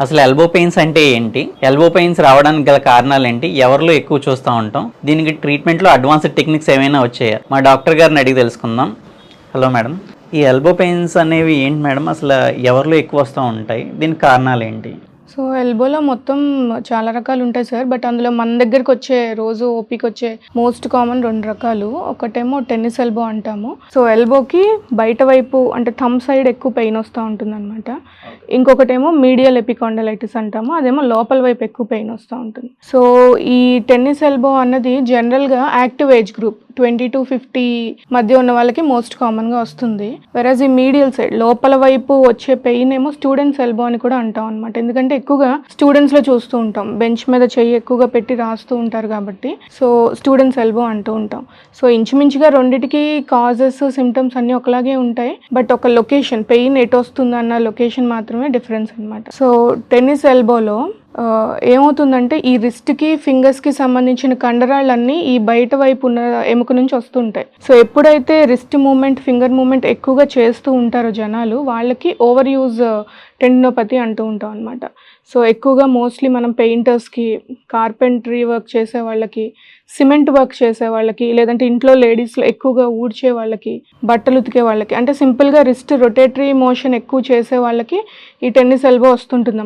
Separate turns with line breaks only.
అసలు elbow pains అంటే ఏంటి? ఎల్బో పెయిన్స్ రావడానికి గల కారణాలు ఏంటి? ఎవరిలో ఎక్కువ చూస్తూ ఉంటాం? దీనికి ట్రీట్మెంట్లో అడ్వాన్స్డ్ టెక్నిక్స్ ఏమైనా వచ్చాయా? మా డాక్టర్ గారిని అడిగి తెలుసుకుందాం. Hello madam. ఈ ఎల్బో పెయిన్స్ అనేవి ఏంటి మేడం? అసలు ఎవరిలో ఎక్కువ వస్తూ ఉంటాయి? దీనికి కారణాలు ఏంటి?
సో ఎల్బోలో మొత్తం చాలా రకాలు ఉంటాయి సార్ బట్ అందులో మన దగ్గరికి వచ్చే రోజు ఓపిక వచ్చే మోస్ట్ కామన్ రెండు రకాలు. ఒకటేమో టెన్నిస్ ఎల్బో అంటాము. సో ఎల్బోకి బయట వైపు అంటే థమ్ సైడ్ ఎక్కువ పెయిన్ వస్తూ ఉంటుంది అనమాట ఇంకొకటేమో మీడియల్ ఎపికాండలైటిస్ అంటాము. అదేమో లోపల వైపు ఎక్కువ పెయిన్ వస్తూ ఉంటుంది. సో ఈ టెన్నిస్ ఎల్బో అన్నది జనరల్గా active age group. Twenty to fifty మధ్య ఉన్న వాళ్ళకి మోస్ట్ కామన్గా వస్తుంది. వెరాజ్ ఈ మీడియల్ సైడ్ లోపల వైపు వచ్చే పెయిన్ ఏమో స్టూడెంట్స్ ఎల్బో అని కూడా అంటాం అనమాట ఎందుకంటే ఎక్కువగా స్టూడెంట్స్లో చూస్తూ ఉంటాం. బెంచ్ మీద చెయ్యి ఎక్కువగా పెట్టి రాస్తూ ఉంటారు కాబట్టి. సో స్టూడెంట్స్ ఎల్బో అంటూ ఉంటాం. సో ఇంచుమించుగా రెండిటికి కాజెస్ సిమ్టమ్స్ అన్నీ ఒకలాగే ఉంటాయి. బట్ ఒక లొకేషన్ పెయిన్ ఎటు వస్తుంది అన్న లొకేషన్ మాత్రమే డిఫరెన్స్ అనమాట సో టెన్నిస్ ఎల్బోలో ఏమవుతుందంటే ఈ రిస్ట్కి ఫింగర్స్కి సంబంధించిన కండరాలన్నీ ఈ బయట వైపు ఉన్న ఎముక నుంచి వస్తుంటాయి. సో ఎప్పుడైతే రిస్ట్ మూమెంట్ ఫింగర్ మూమెంట్ ఎక్కువగా చేస్తూ ఉంటారో జనాలు వాళ్ళకి ఓవర్ యూజ్ టెండినోపతి అంటూ ఉంటాం అనమాట సో ఎక్కువగా మోస్ట్లీ మనం పెయింటర్స్కి కార్పెంటరీ వర్క్ చేసే వాళ్ళకి సిమెంట్ వర్క్ చేసే వాళ్ళకి లేదంటే ఇంట్లో లేడీస్లో ఎక్కువగా ఊడ్చే వాళ్ళకి బట్టలు ఉతికే వాళ్ళకి అంటే సింపుల్గా రిస్ట్ రొటేటరీ మోషన్ ఎక్కువ చేసే వాళ్ళకి ఈ టెన్నిస్ ఎల్బో వస్తుంటుంది